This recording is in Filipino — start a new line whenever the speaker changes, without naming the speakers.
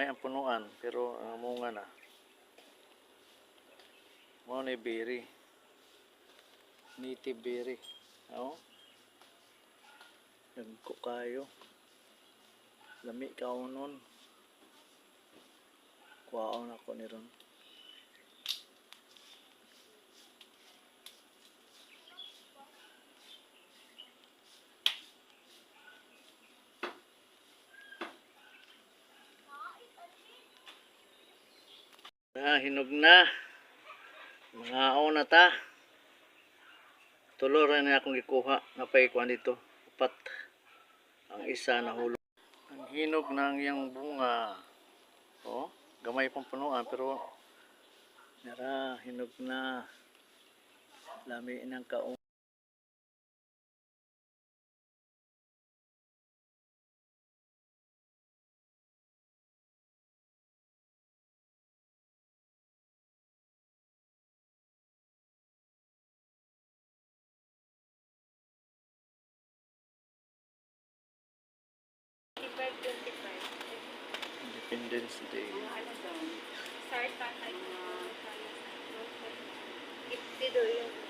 gamay ang punuan pero ang munga na. Mo ni berry. Native berry. Oh nagko kayo. Lami ka nun. Kuwaon ako ni ron Ah, hinog na. Mga na ta. Tulo rin na akong gikuha. Napay kuha dito. Upat. Ang isa na hulog. Ang hinog ng iyang bunga. Oh, gamay pang punuan pero nara hinog na. Lami ng kaon. Independence Day.
Start pa tayo. Dito yung